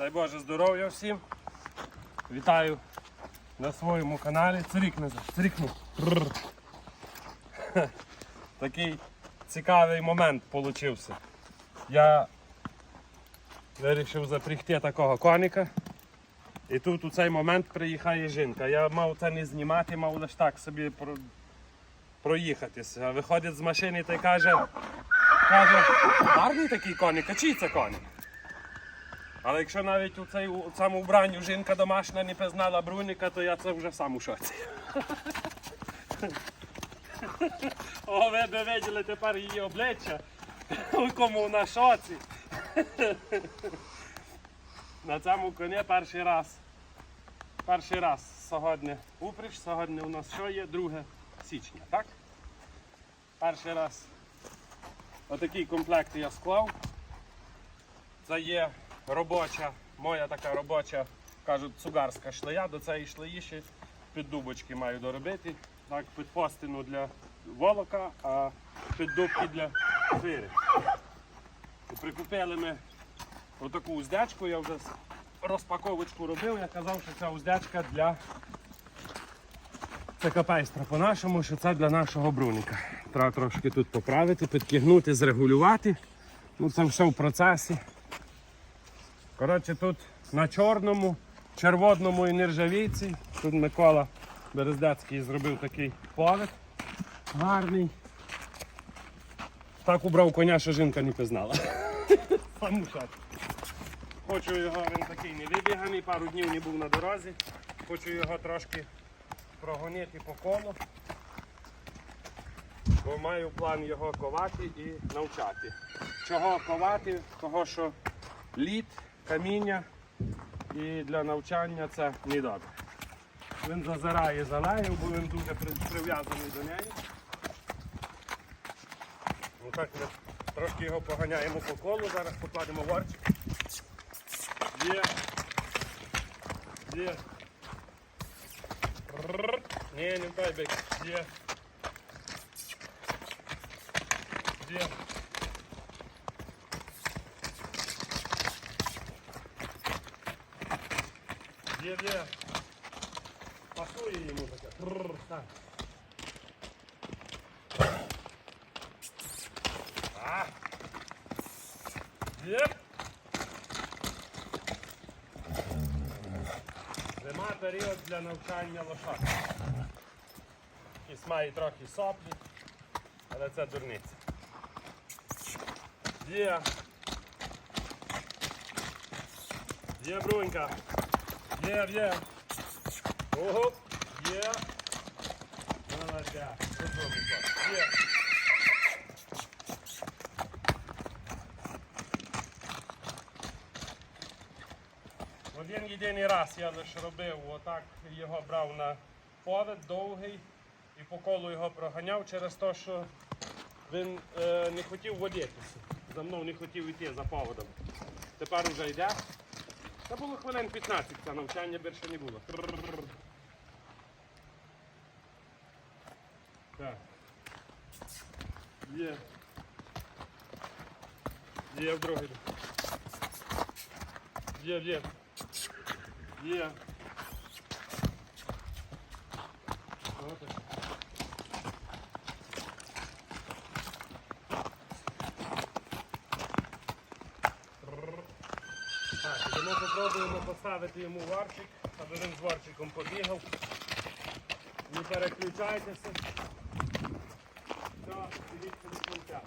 Дай Боже здоров'я всім. Вітаю на своєму каналі. Цирік назад. Цирікну. Такий цікавий момент получився. Я вирішив запрягти такого коника. І тут у цей момент приїхає жінка. Я мав це не знімати, мав лише так собі про... проїхатися. Виходить з машини та й каже, каже, гарний такий коник, а чий це коник? Але якщо навіть у цей у цьому жінка домашня не пізнала бруника, то я це вже сам у шоці. О, ви б виділи тепер її обличчя, у кому на шоці. На цьому коні перший раз. Перший раз сьогодні упріж, сьогодні у нас що є? 2 січня, так? Перший раз отакий комплект я склав. Це є робоча, моя така робоча, кажуть, цугарська шлея. До цієї шлеї ще піддубочки маю доробити. Так, підфостину для волока, а піддубки для фири. Прикупили ми отаку уздячку, я вже розпаковочку робив, я казав, що ця уздячка для це капейстра по-нашому, що це для нашого бруніка. Треба трошки тут поправити, підкигнути, зрегулювати. Ну це все в процесі. Коротше, тут на чорному, червоному і нержавійці. Тут Микола Берездецький зробив такий повід гарний. Так убрав коня, що жінка не пізнала. Сам шат. Хочу його, він такий не вибіганий, пару днів не був на дорозі. Хочу його трошки прогонити по колу. Бо маю план його ковати і навчати. Чого ковати? Того, що лід, каміння і для навчання це не добре. Він зазирає за нею, бо він дуже прив'язаний до неї. Ну так ми трошки його поганяємо по колу, зараз покладемо ворчик. Є. Є. Ні, не вдай бик. Є. Є. Є, є. Пасує йому таке. Так. А. Є. Зима період для навчання лошад. Кіс має трохи соплі, але це дурниця. Є. Є брунька. Є, є. Ого. Є. Супер. Є. Один єдиний раз я лише робив, отак його брав на повід довгий і по колу його проганяв через те, що він е, не хотів водитися. За мною не хотів йти за поводом. Тепер вже йде. Це було хвилин 15, це навчання більше не було. Так. Є. Є в другий. Є, є. Є. От. Так, ідемо попробуємо поставити йому варчик, аби він з варчиком побігав. Не переключайтеся. Все, дивіться до кінця.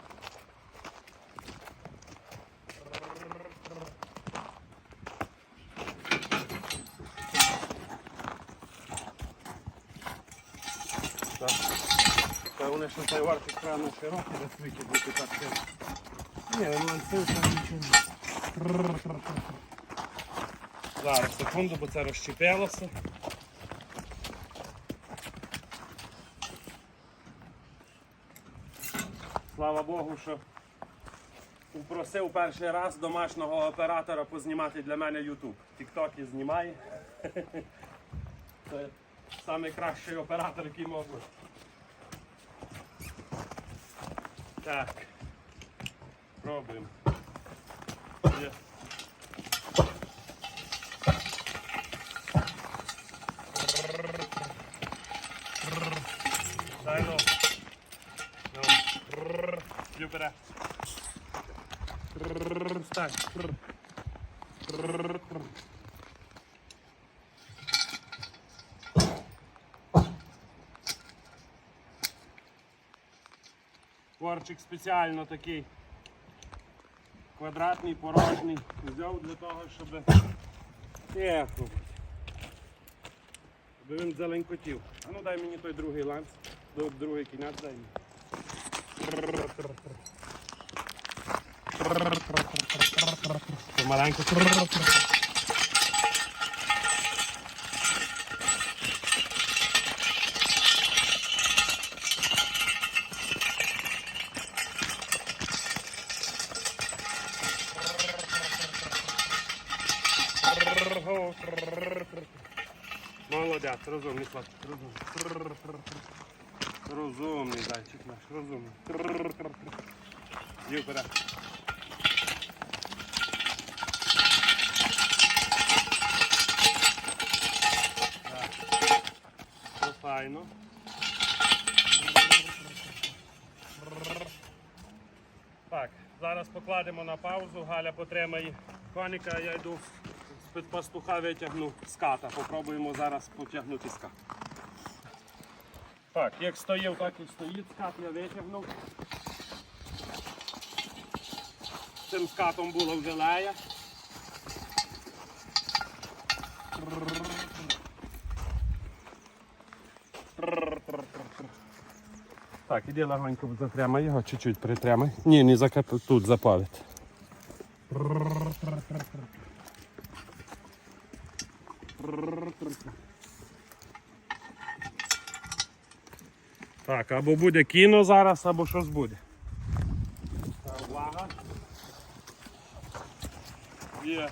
Так. Певне, що цей варчик треба на широкий, десь викидати так. це. Ні, він ланцюг там нічого. Зараз, секунду, бо це розщепилося. Слава Богу, що упросив перший раз домашнього оператора познімати для мене YouTube. Тіктоки знімає. Це найкращий оператор, який мог бути. Так. Пробуємо. бере. Встань. Корчик спеціально такий квадратний, порожній. Взяв для того, щоб Тихо. Е, Аби він зеленькотів. А ну дай мені той другий ланц, другий кінець дай мені. Помаленьку. Молодець, розумний хлопчик, розумний. Розумний зайчик наш, розумний. Так. Файно. Так, зараз покладемо на паузу, Галя потримає коника, я йду з-під пастуха витягну з ката. Попробуємо зараз потягнути з ката. Так, як стоїв, так і стоїть скат, я витягнув. Цим скатом було вже лея. Так, іди легонько затримай його, чуть-чуть притримай. Ні, не закап... тут запалить. Так, або буде кіно зараз, або щось буде. Так, увага. Є.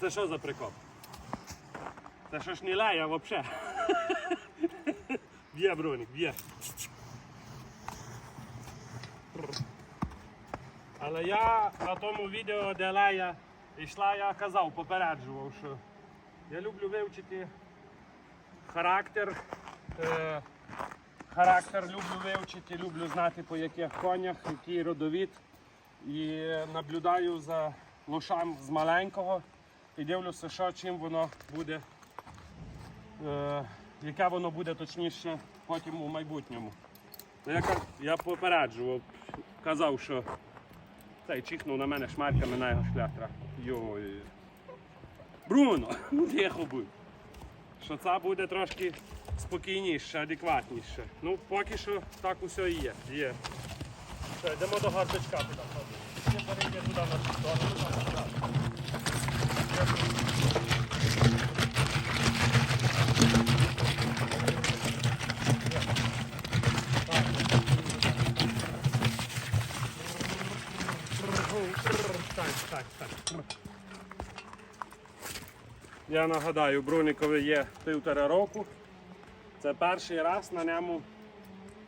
Це що за прикол? Це що ж не лея взагалі. Б'є, броник, б'є. Але я на тому відео, де Лея йшла, я казав, попереджував, що я люблю вивчити характер. Е, характер люблю вивчити, люблю знати по яких конях, який родовід. І наблюдаю за лошам з маленького і дивлюся, що чим воно буде, е, яке воно буде точніше потім у майбутньому. Ну, Я, я попереджував, казав, що цей чихнув на мене шмарками на його шлях. Йой. Бруно, ну тихо будь. Що це буде трошки спокійніше, адекватніше. Ну, поки що так усе і є. є. Все, йдемо до гардачка туди. Ти перейди туди на. Так, так, так. Я нагадаю, Брунікові є півтора року. Це перший раз на ньому.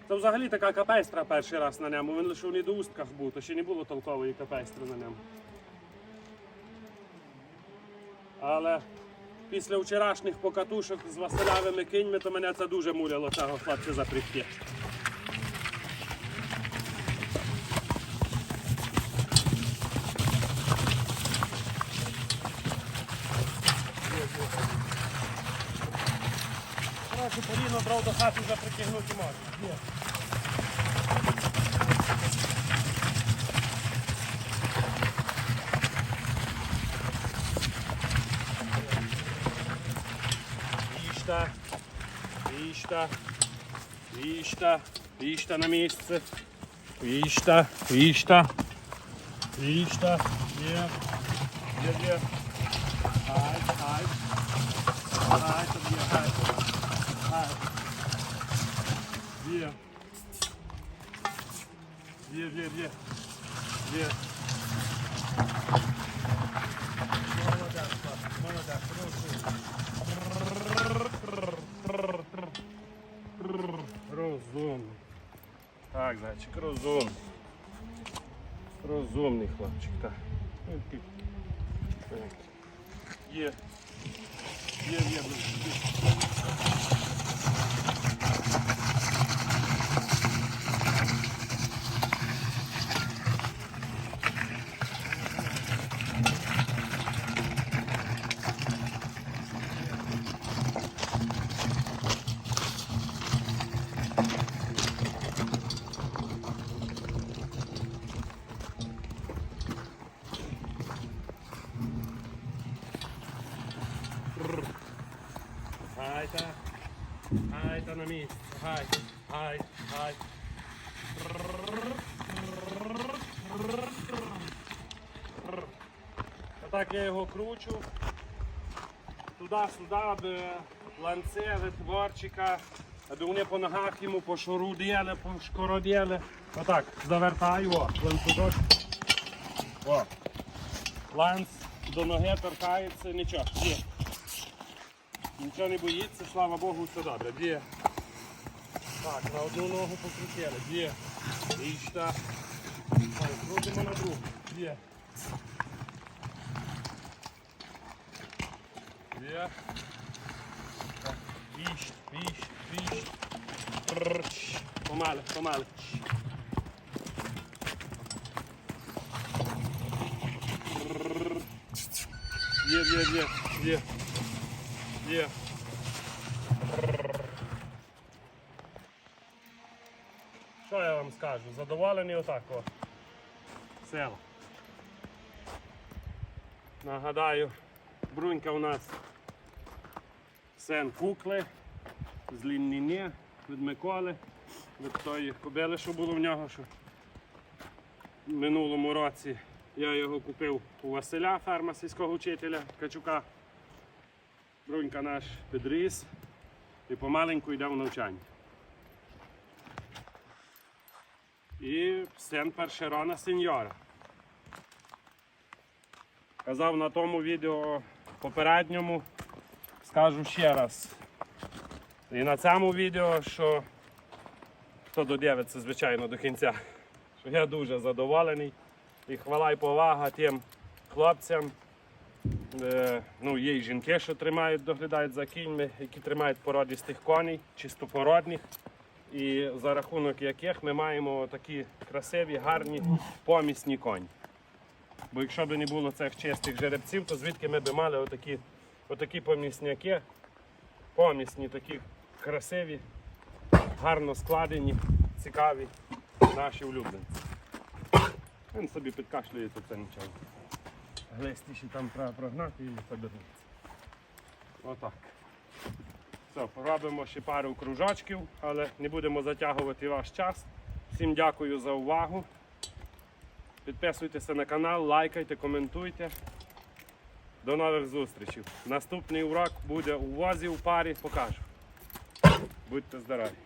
Це взагалі така капейстра перший раз на ньому. Він лише у недоустках був, то ще не було толкової капейстри на ньому. Але після вчорашніх покатушок з Василявими кіньми, то мене це дуже муляло цього хлопця запрягти. Коротше, Поліно брав до хати вже притягнути можна. Є. Вішта, вішта, вішта, вішта на місце. Вішта, вішта, вішта, є, є, є. Хай, хай, хай, Є. Є, є, є. Є. Молодець, клас, молодець, розумний. Розумний. Так, зайчик, розумний. Розумний хлопчик, так. Ну, ти- так. Є. Є, є, є. Гайта. Гайта на місці. Гай. Гай. Гай. Отак я його кручу. Туди-сюди, аби ланце від горчика, аби вони по ногах йому пошуруділи, пошкороділи. Отак, завертаю, о, ланцюжок. О. Ланц до ноги торкається, нічого. Є. Нічого не боїться, слава Богу, все добре. Є. Так, на одну ногу покрутили. Є. І так. Крутимо на другу. Є. Є. Так, Віщ, віщ, віщ. Трррч. Помали, помали. Є, є, є, є. Є. Що я вам скажу? Задоволений отак о. Село. Нагадаю, брунька у нас син кукли з Лінніні, від Миколи, від тої кобили, що було в нього. Що в минулому році я його купив у Василя, ферма сільського вчителя Качука. Брунька наш підріс і помаленьку йде в навчання. І син першерона сеньора. Казав на тому відео попередньому, скажу ще раз. І на цьому відео, що хто додивиться, звичайно, до кінця, що я дуже задоволений. І хвала і повага тим хлопцям. Е, ну, є й жінки, що тримають, доглядають за кіньми, які тримають породістих коней, чистопородних. І за рахунок яких ми маємо такі красиві, гарні помісні коні. Бо якщо б не було цих чистих жеребців, то звідки ми б мали отакі, отакі помісняки, помісні, такі красиві, гарно складені, цікаві наші улюбленці. Він собі підкашлює, то це нічого. Глистіші там треба прогнати і подивитися. Отак. Все, поробимо ще пару кружочків, але не будемо затягувати ваш час. Всім дякую за увагу. Підписуйтеся на канал, лайкайте, коментуйте. До нових зустрічей. Наступний урок буде у возі, у парі, покажу. Будьте здорові!